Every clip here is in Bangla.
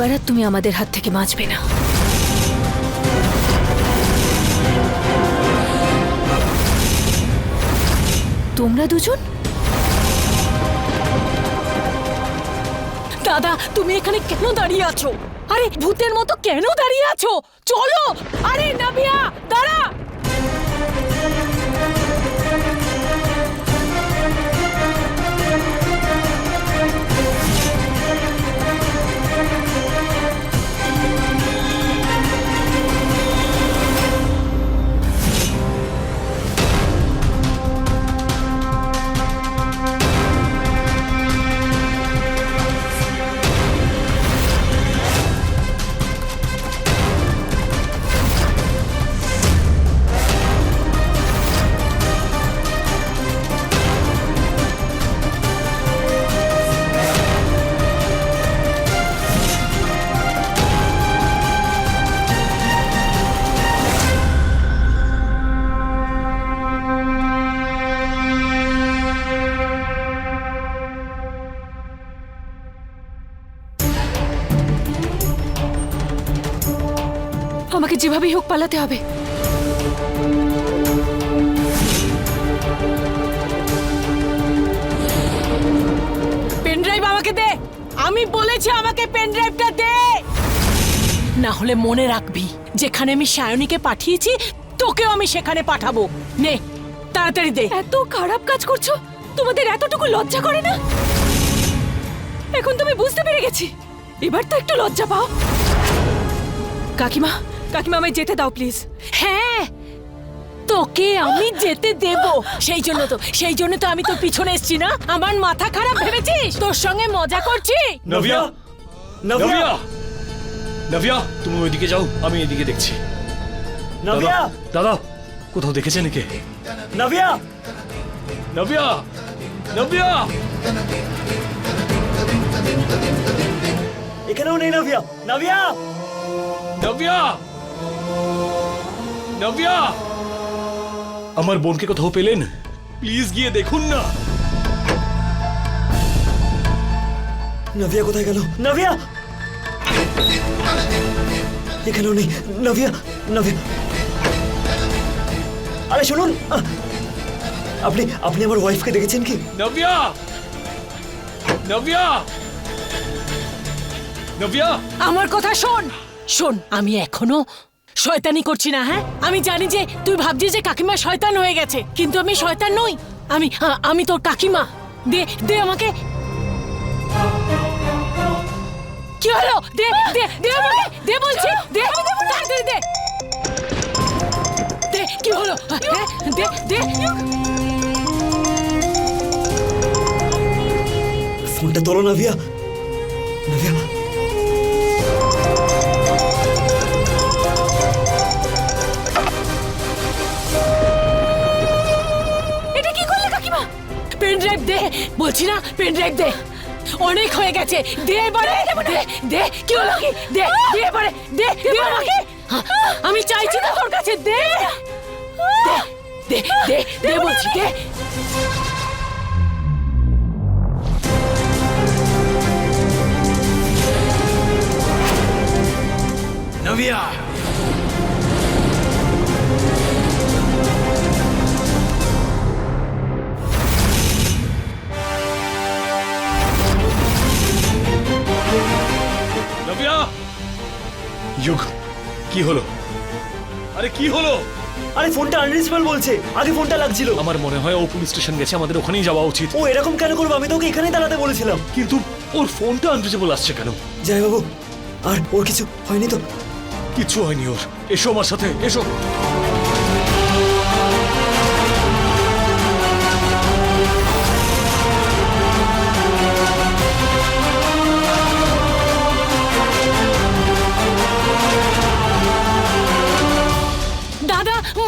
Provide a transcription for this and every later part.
এবার আর তুমি আমাদের হাত থেকে বাঁচবে না। তোমরা দুজন? দাদা, তুমি এখানে কেন দাঁড়িয়ে আছো? আরে, ভূতের মতো কেন দাঁড়িয়ে আছো? চলো! আরে, নাবিয়া! যেভাবেই হোক পালাতে হবে। পেন ড্রাইভ আমাকে দে। আমি বলেছি আমাকে পেন ড্রাইভটা দে। না হলে মনে রাখবি যেখানে আমি সায়নীকে পাঠিয়েছি তোকেও আমি সেখানে পাঠাবো। নে তাড়াতাড়ি দে। এত খারাপ কাজ করছ? তোমাদের এতটুকু লজ্জা করে না? এখন তুমি বুঝতে পেরে গেছি। এবার তো একটু লজ্জা পাও। কাকিমা কাকিমা আমায় যেতে দাও প্লিজ। হ্যাঁ তোকে আমি যেতে দেব। সেই জন্য তো সেই জন্য তো আমি তো পিছনে এসেছি না। আমার মাথা খারাপ ভেবেছিস? তোর সঙ্গে মজা করছি? নভিয়া? নভিয়া? নভিয়া? তুমি ওইদিকে যাও আমি এদিকে দেখছি। নভিয়া? দাদা কোথাও দেখেছেন একে? নভিয়া? নভিয়া? নভিয়া? এখানেও নেই নভিয়া। নভিয়া? নভিয়া? নভিয়া আমার বোনকে কোথাও পেলেন? প্লিজ গিয়ে দেখুন না। নভিয়া কোথায় গেল? নভিয়া এখানেও নেই। নভিয়া নভিয়া আরে শুনুন! আপনি আপনি আমার ওয়াইফকে দেখেছেন কি? নভিয়া নভিয়া নভিয়া আমার কথা শোন! শোন আমি এখনও শয়তানি করছি না হ্যাঁ? আমি জানি যে তুই ভাবছিস যে কাকিমা শয়তান হয়ে গেছে, কিন্তু আমি শয়তান নই। আমি আমি তোর কাকিমা। দে দে আমাকে। কি হলো? দে দে দে আমাকে, দে বলছি, দে, তাড়াতাড়ি দে। দে, কি হলো? দে দে দে। ফোনটা তোলো নভিয়া নভিয়া এটা ড্রাইভ দে বলছি না পেন ড্রাইভ দে। অনেক হয়ে গেছে। দে এবারে। দে দে কি হলো কি? দে দে এবারে। দে দে আমাকে। হ্যাঁ, আমি চাইছি না তোর কাছে দে। দে দে দে বলছি দে। নভিয়া যুগ কি হলো? আরে কি হলো? আরে ফোনটা আনরিচেবল বলছে আগে ফোনটা লাগছিল। আমার মনে হয় ও পুলিশ স্টেশন গেছে আমাদের ওখানেই যাওয়া উচিত। ও এরকম কেন করব? আমি তোকে এখানেই দাঁড়াতে বলেছিলাম। কিন্তু ওর ফোনটা আনরিচেবল আসছে কেন? জয় বাবু আর ওর কিছু হয়নি তো? কিচ্ছু হয়নি ওর। এসো আমার সাথে এসো।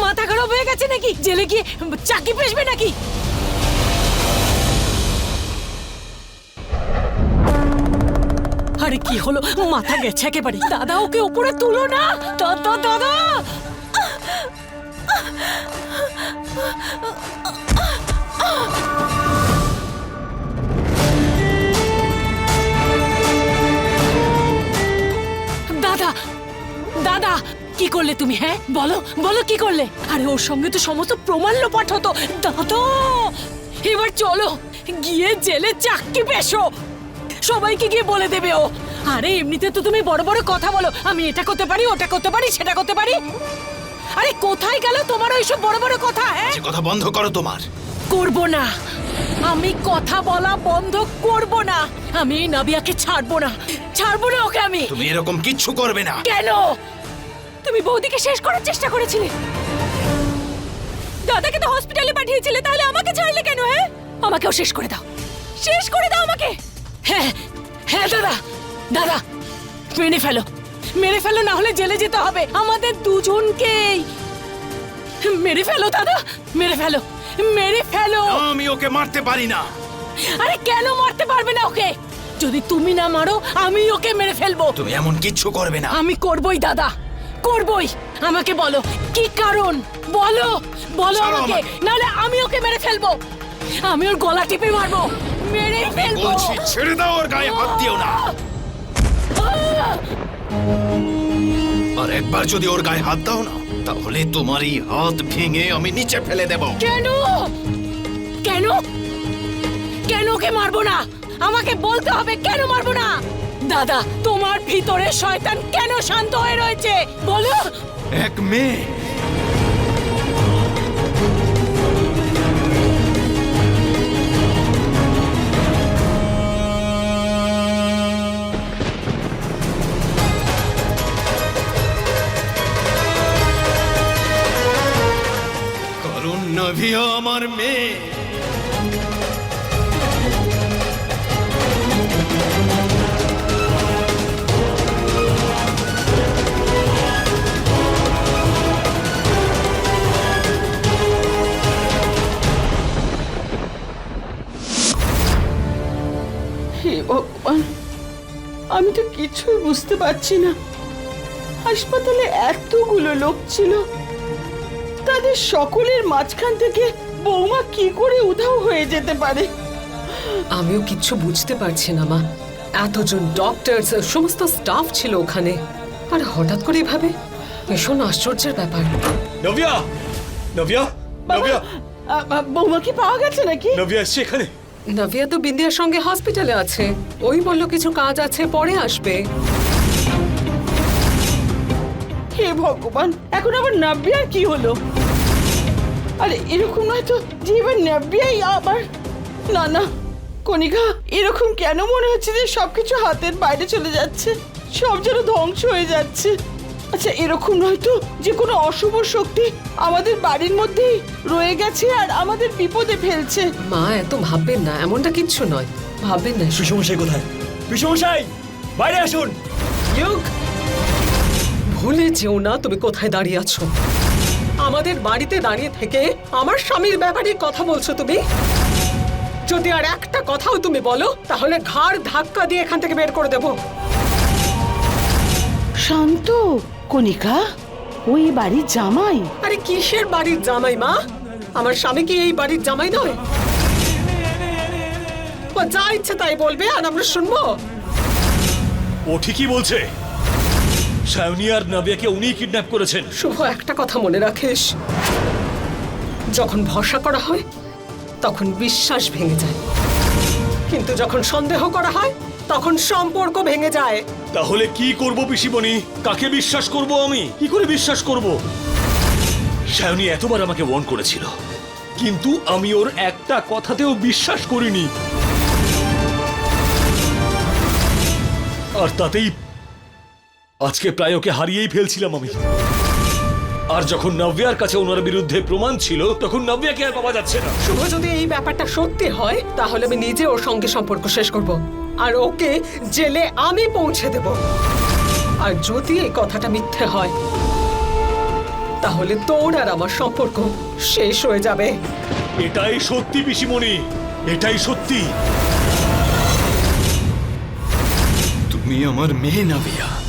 মাথা খারাপ হয়ে গেছে নাকি? জেলে গিয়ে চাকি পেশবে নাকি? আরে কি হলো? মাথা গেছে একেবারে। দাদা, ওকে উপরে তুলো না! দাদা দাদা! কি করলে তুমি হ্যাঁ? বলো বলো কি করলে? আরে ওর সঙ্গে তো সমস্ত প্রমাণ লোপাট হতো। দাদা! এবার চলো গিয়ে জেলে চাকরি পেশো। সবাইকে গিয়ে বলে দেবে ও। আরে এমনিতে তো তুমি বড় বড় কথা বলো। আমি এটা করতে পারি ওটা করতে পারি সেটা করতে পারি। আরে কোথায় গেল তোমার ওইসব বড় বড় কথা হ্যাঁ? কথা বন্ধ করো তোমার। করব না। আমি কথা বলা বন্ধ করব না। আমি নাবিয়াকে ছাড়বো না। ছাড়বো না ওকে আমি। তুমি এরকম কিচ্ছু করবে না। কেন? তুমি বৌদিকে শেষ করার চেষ্টা করেছিলে। দাদাকে তো হসপিটালে পাঠিয়েছিলে তাহলে আমাকে ছাড়লে কেন হ্যাঁ? আমাকেও শেষ করে দাও। শেষ করে দাও আমাকে! হ্যাঁ হ্যাঁ দাদা দাদা মেরে ফেলো। মেরে ফেলো না হলে জেলে যেতে হবে। আমাদের দুজনকেই। মেরে ফেলো দাদা মেরে ফেলো মেরে ফেলো। আমি ওকে মারতে পারি না। আরে কেন মারতে পারবে না ওকে? যদি তুমি না মারো আমি ওকে মেরে ফেলব। তুমি এমন কিচ্ছু করবে না। আমি করবই দাদা। করবই। আমাকে বলো কি কারণ? বলো বলো আমাকে। নাহলে আমি ওকে মেরে ফেলব। আমি ওর গলা টিপে মারবো। মেরে ফেলব। বলছি ছেড়ে দাও ওর গায়ে হাত দিও না। আর একবার যদি ওর গায়ে হাত দাও না তাহলে তোমার এই হাত ভেঙে আমি নিচে ফেলে দেব। কেন? কেন? কেন ওকে মারবো না? আমাকে বলতে হবে কেন মারবো না? দাদা তোমার ভিতরে শয়তান কেন শান্ত হয়ে রয়েছে? বলো। এক মেয়ে পারছি না। হাসপাতালে এতগুলো লোক ছিল। তাদের সকলের মাঝখান থেকে বৌমা কি করে উধাও হয়ে যেতে পারে? আমিও কিচ্ছু বুঝতে পারছি না মা। এতজন ডক্টর সমস্ত স্টাফ ছিল ওখানে। আর হঠাৎ করে এভাবে? ভীষণ আশ্চর্যের ব্যাপার। নভিয়া নভিয়া নভিয়া আ, আ, বৌমা কি পাওয়া গেছে নাকি? নভিয়া এসছে এখানে। নভিয়া তো বিন্দিয়ার সঙ্গে হসপিটালে আছে। ওই বলল কিছু কাজ আছে পরে আসবে। হে ভগবান এখন আবার নাব্বিয়ার কি হলো? আরে এরকম নয় তো যে এবার নাব্বিয়াই আবার। না না কণিকা এরকম কেন মনে হচ্ছে যে সবকিছু হাতের বাইরে চলে যাচ্ছে? সব যেন ধ্বংস হয়ে যাচ্ছে। আচ্ছা এরকম নয় তো যে কোনো অশুভ শক্তি আমাদের বাড়ির মধ্যেই রয়ে গেছে আর আমাদের বিপদে ফেলছে? মা এত ভাববেন না এমনটা কিচ্ছু নয়। ভাববেন না। পিসমশাই কোথায়? পিসমশাই বাইরে আসুন। ইউক ভুলে যেও না তুমি কোথায় দাঁড়িয়ে আছো। আমাদের বাড়িতে দাঁড়িয়ে থেকে আমার স্বামীর ব্যাপারে কথা বলছো তুমি? যদি আর একটা কথাও তুমি বলো তাহলে ঘাড় ধাক্কা দিয়ে এখান থেকে বের করে দেবো। শান্ত কণিকা ওই বাড়ির জামাই। আরে কিসের বাড়ির জামাই মা? আমার স্বামী কি এই বাড়ির জামাই নয়? ও যা ইচ্ছে তাই বলবে আর আমরা শুনব। ও ঠিকই বলছে। সায়নী আর নাভিয়াকে উনিই কিডন্যাপ করেছেন। শুভ একটা কথা মনে রাখিস। যখন ভরসা করা হয় তখন বিশ্বাস ভেঙে যায়। কিন্তু যখন সন্দেহ করা হয় তখন সম্পর্ক ভেঙে যায়। তাহলে কি করব পিসিমণি? কাকে বিশ্বাস করব আমি? কি করে বিশ্বাস করব? সায়নী এতবার আমাকে ওয়ার্ন করেছিল। কিন্তু আমি ওর একটা কথাতেও বিশ্বাস করিনি। আর তাতেই আজকে প্রায় ওকে হারিয়েই ফেলছিলাম আমি। আর যখন নব্যার কাছে ওনার বিরুদ্ধে প্রমাণ ছিল তখন নব্যাকে আর পাওয়া যাচ্ছে না। শুভ যদি এই ব্যাপারটা সত্যি হয় তাহলে আমি নিজে ওর সঙ্গে সম্পর্ক শেষ করব। আর ওকে জেলে আমি পৌঁছে দেব। আর যদি এই কথাটা মিথ্যে হয় তাহলে তোর আর আমার সম্পর্ক শেষ হয়ে যাবে। এটাই সত্যি পিসিমণি। এটাই সত্যি। তুমি আমার মেয়ে নাভিয়া।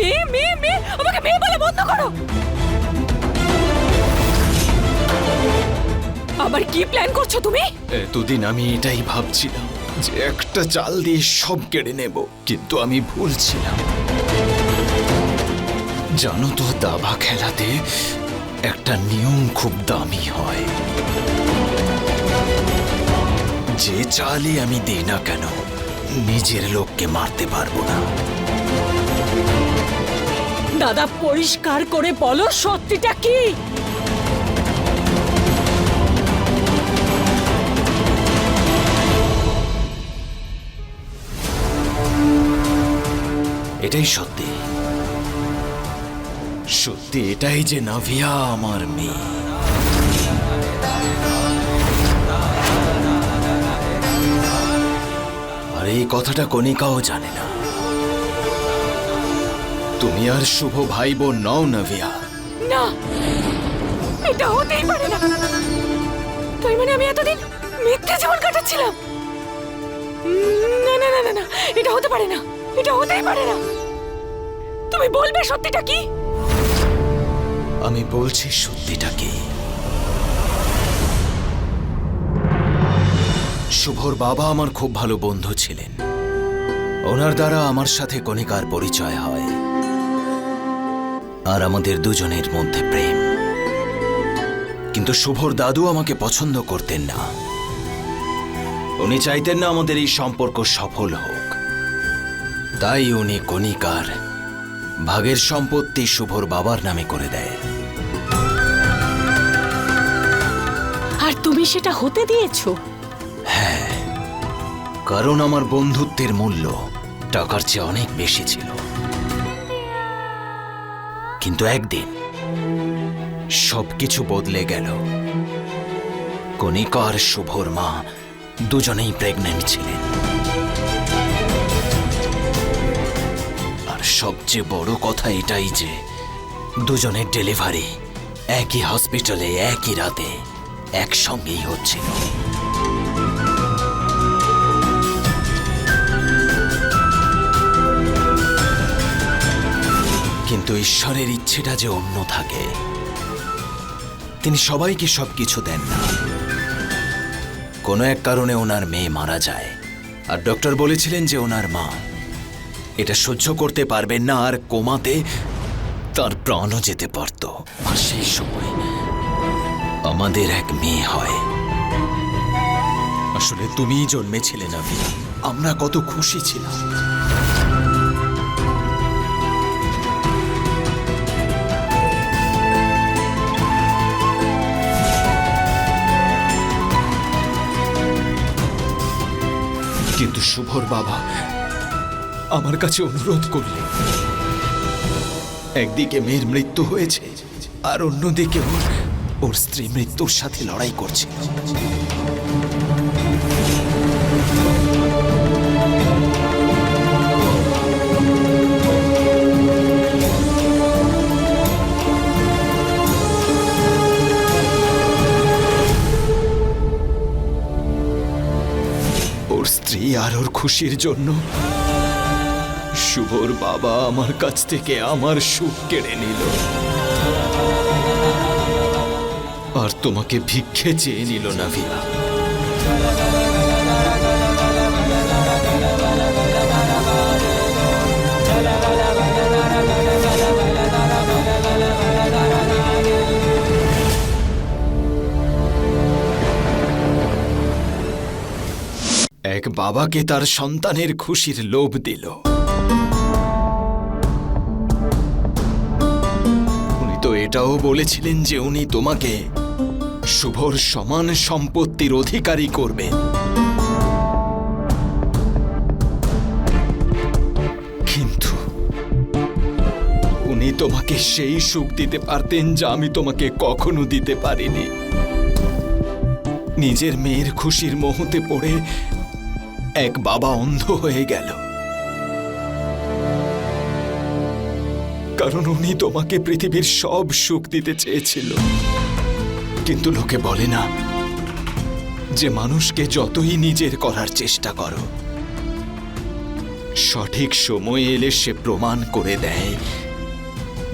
মেয়ে মেয়ে মেয়ে আমাকে মেয়ে বলে বন্ধ করো। আবার কি প্ল্যান করছ তুমি? এতদিন আমি এটাই ভাবছিলাম যে একটা চাল দিয়ে সব কেড়ে নেব, কিন্তু আমি ভুল ছিলাম। জানো তো, দাবা খেলাতে একটা নিয়ম খুব দামি হয়। যে চালই আমি দিই না কেন, নিজের লোককে মারতে পারব না। দাদা, পরিষ্কার করে বলো, সত্যিটা কি? এটাই সত্যি। সত্যি এটাই যে নাভিয়া আমার মেয়ে। আর এই কথাটা কণিকাও জানে না। তুমি আর শুভ ভাই বোন নও নাভিয়া। না এটা হতেই পারে না। তাই মানে আমি এতদিন মিথ্যে জীবন কাটাচ্ছিলাম। না না না না না এটা হতে পারে না এটা হতেই পারে না। তুমি বলবে সত্যিটা কি? আমি বলছি সত্যিটা কি? শুভর বাবা আমার খুব ভালো বন্ধু ছিলেন। ওনার দ্বারা আমার সাথে কণিকার পরিচয় হয়। আর আমাদের দুজনের মধ্যে প্রেম। কিন্তু শুভর দাদু আমাকে পছন্দ করতেন না। উনি চাইতেন না আমাদের এই সম্পর্ক সফল হোক। তাই উনি কণিকার ভাগের সম্পত্তি শুভর বাবার নামে করে দেয়। আর তুমি সেটা হতে দিয়েছ? হ্যাঁ কারণ আমার বন্ধুত্বের মূল্য টাকার চেয়ে অনেক বেশি ছিল। কিন্তু একদিন সবকিছু বদলে গেল। কণিকা আর শুভর মা দুজনেই প্রেগনেন্ট ছিলেন। আর সবচেয়ে বড় কথা এটাই যে দুজনের ডেলিভারি একই হসপিটালে একই রাতে একসঙ্গেই হচ্ছিল। কিন্তু ঈশ্বরের ইচ্ছেটা যে অন্য থাকে। তিনি সবাইকে সবকিছু দেন না। কোনো এক কারণে ওনার মেয়ে মারা যায়। আর ডক্টর বলেছিলেন যে ওনার মা এটা সহ্য করতে পারবেন না আর কোমাতে তার প্রাণও যেতে পারত। আর সেই সময় আমাদের এক মেয়ে হয়। আসলে তুমিই জন্মেছিলে না আমরা কত খুশি ছিলাম। কিন্তু শুভর বাবা আমার কাছে অনুরোধ করলে। একদিকে মেয়ের মৃত্যু হয়েছে, আর অন্যদিকে ওর ওর স্ত্রী মৃত্যুর সাথে লড়াই করছিল স্ত্রী খুশির জন্য। শুভর বাবা আমার কাছ থেকে আমার সুখ কেড়ে নিল। আর তোমাকে ভিক্ষে চেয়ে নিল না ভিয়া এক বাবাকে তার সন্তানের খুশির লোভ দিল। উনি তো এটাও বলেছিলেন যে উনি তোমাকে শুভর সমান সম্পত্তির অধিকারী করবেন। কিন্তু উনি তোমাকে সেই সুখ দিতে পারতেন যা আমি তোমাকে কখনো দিতে পারিনি। নিজের মেয়ের খুশির মোহতে পড়ে এক বাবা অন্ধ হয়ে গেল। কারণ উনি তোমাকে পৃথিবীর সব সুখ দিতে চেয়েছিল। কিন্তু লোকে বলে না যে মানুষকে যতই নিজের করার চেষ্টা করো, সঠিক সময় এলে সে প্রমাণ করে দেয়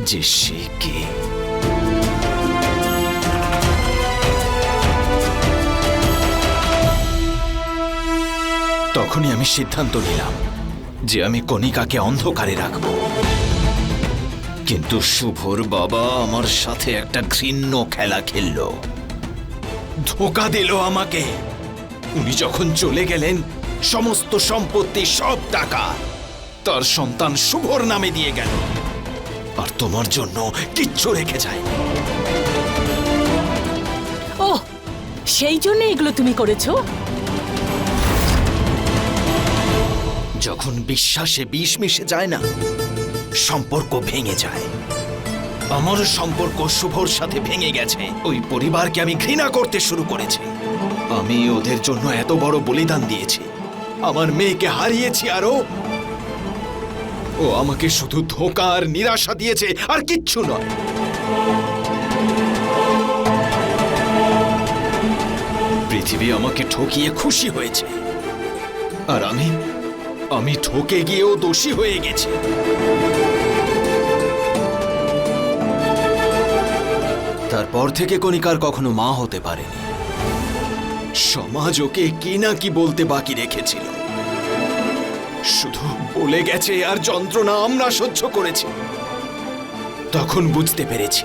যে সে কে। তখনই আমি সিদ্ধান্ত নিলাম যে আমি কণিকাকে অন্ধকারে রাখব। কিন্তু শুভর বাবা আমার সাথে একটা ঘৃণ্য খেলা খেললো। ধোকা দিল আমাকে। উনি যখন চলে গেলেন, সমস্ত সম্পত্তি, সব টাকা তার সন্তান শুভর নামে দিয়ে গেল। আর তোমার জন্য কিচ্ছু রেখে যায় ও সেই জন্য এগুলো তুমি করেছ? যখন বিশ্বাসে বিষ মিশে যায় না, সম্পর্ক ভেঙে যায়। আমার সম্পর্ক শুভর সাথে ভেঙে গেছে। ওই পরিবারকে আমি ঘৃণা করতে শুরু করেছি। আমি ওদের জন্য এত বড় বলিদান দিয়েছি। আমার মেয়েকে হারিয়েছি আরও ও আমাকে শুধু ধোকা আর নিরাশা দিয়েছে, আর কিচ্ছু নয়। পৃথিবী আমাকে ঠকিয়ে খুশি হয়েছে। আর আমি আমি ঠকে গিয়েও দোষী হয়ে গেছি। তারপর থেকে কণিকার কখনো মা হতে পারেনি। সমাজ ওকে কি না কি বলতে বাকি রেখেছিল। শুধু বলে গেছে, আর যন্ত্রণা আমরা সহ্য করেছি। তখন বুঝতে পেরেছি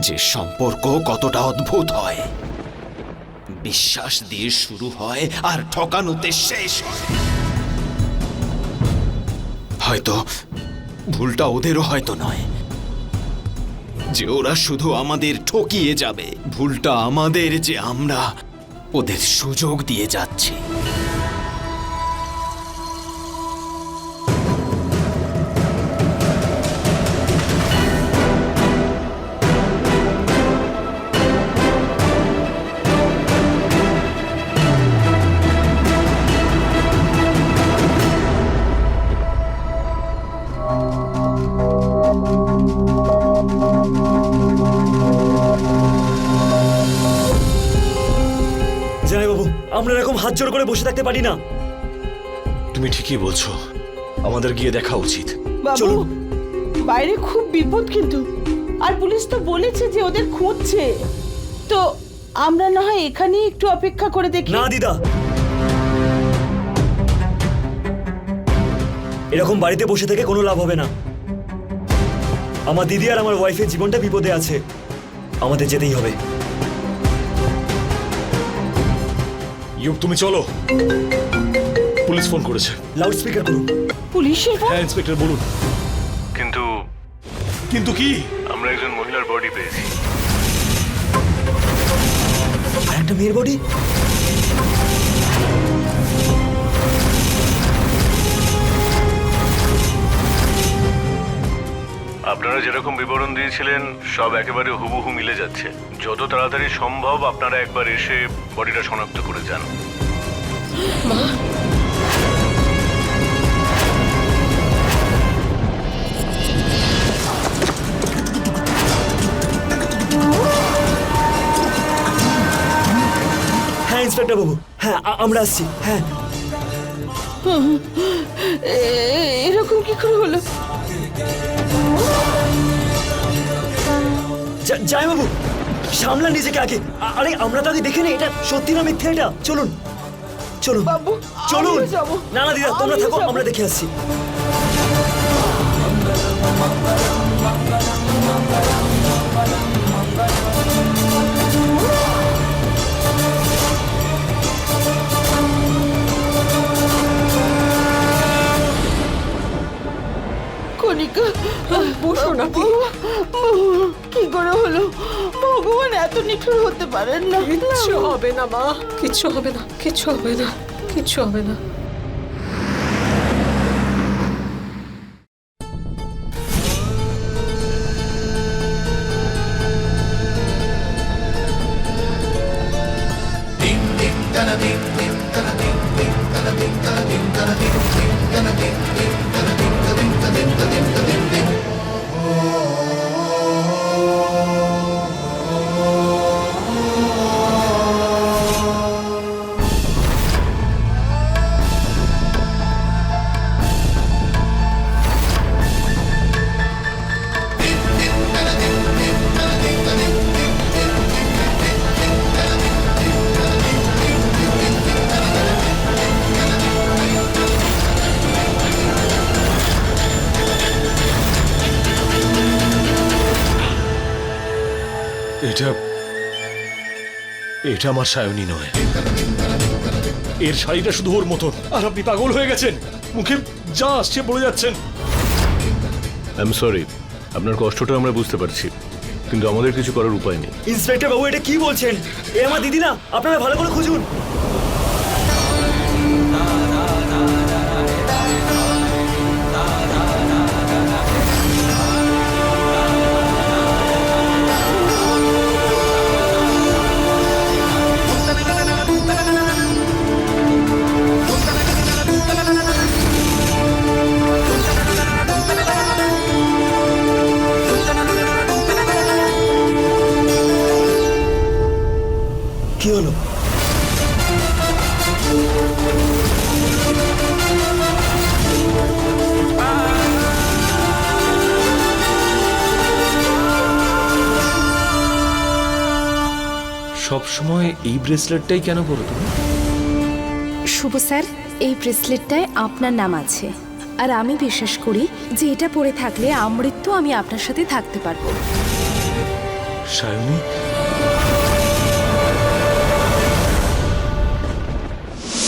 যে সম্পর্ক কতটা অদ্ভুত হয়। বিশ্বাস দিয়ে শুরু হয় আর ঠকানোতে শেষ হয়। হয়তো ভুলটা ওদেরও হয়তো নয়। যে ওরা শুধু আমাদের ঠকিয়ে যাবে, ভুলটা আমাদের যে আমরা ওদের সুযোগ দিয়ে যাচ্ছি। হাত জোর করে বসে থাকতে পারি না। তুমি ঠিকই বলছো। আমাদের গিয়ে দেখা উচিত। বাবু চলুন। বাইরে খুব বিপদ কিন্তু। আর পুলিশ তো বলেছে যে ওদের খুঁজছে। তো আমরা না হয় এখানে একটু অপেক্ষা করে দেখি। না দিদা। এরকম বাড়িতে বসে থেকে কোনো লাভ হবে না। আমার দিদি আর আমার ওয়াইফের জীবনটা বিপদে আছে। আমাদের যেতেই হবে। ইউব তুমি চলো। পুলিশ ফোন করেছে। লাউড স্পিকার করুন। পুলিশের ফোন? হ্যাঁ ইন্সপেক্টর বলুন। কিন্তু কিন্তু কি? আমরা একজন মহিলার বডি পেয়েছি। আর একটা মেয়ের বডি আপনারা যেরকম বিবরণ দিয়েছিলেন সব একেবারে হুবহু মিলে যাচ্ছে। যত তাড়াতাড়ি সম্ভব আপনারা একবার এসে বডিটা শনাক্ত করে যান। হ্যাঁ ইন্সপেক্টর বাবু। হ্যাঁ আমরা আসছি। হ্যাঁ। এ- এরকম কি করে হলো? যাই বাবু সামলা নিজেকে আগে। আরে আমরা তো আগে দেখে নি এটা সত্যি না মিথ্যে এটা? চলুন। চলুন। বাবু, চলুন। না না দিদা তোমরা থাকো আমরা দেখে আসছি। কণিকা বসো না। কি কি করে হলো? ভগবান এত নিষ্ঠুর হতে পারেন না। কিচ্ছু হবে না মা। কিচ্ছু হবে না কিচ্ছু হবে না কিচ্ছু হবে না। Ding ding da da এটা এটা আমার সায়নী নয়। এর শাড়িটা শুধু ওর মতন। আর আপনি পাগল হয়ে গেছেন। মুখে যা আসছে বলে যাচ্ছেন। আই এম সরি আপনার কষ্টটা আমরা বুঝতে পারছি কিন্তু আমাদের কিছু করার উপায় নেই। ইন্সপেক্টর বাবু এটা কি বলছেন? এ আমার দিদি না আপনারা ভালো করে খুঁজুন। সব সময় এই ব্রেসলেটটাই কেন পরো তুমি? শুভ স্যার এই ব্রেসলেটটায় আপনার নাম আছে। আর আমি বিশ্বাস করি যে এটা পরে থাকলে আমৃত্যু আমি আপনার সাথে থাকতে পারব। সায়নী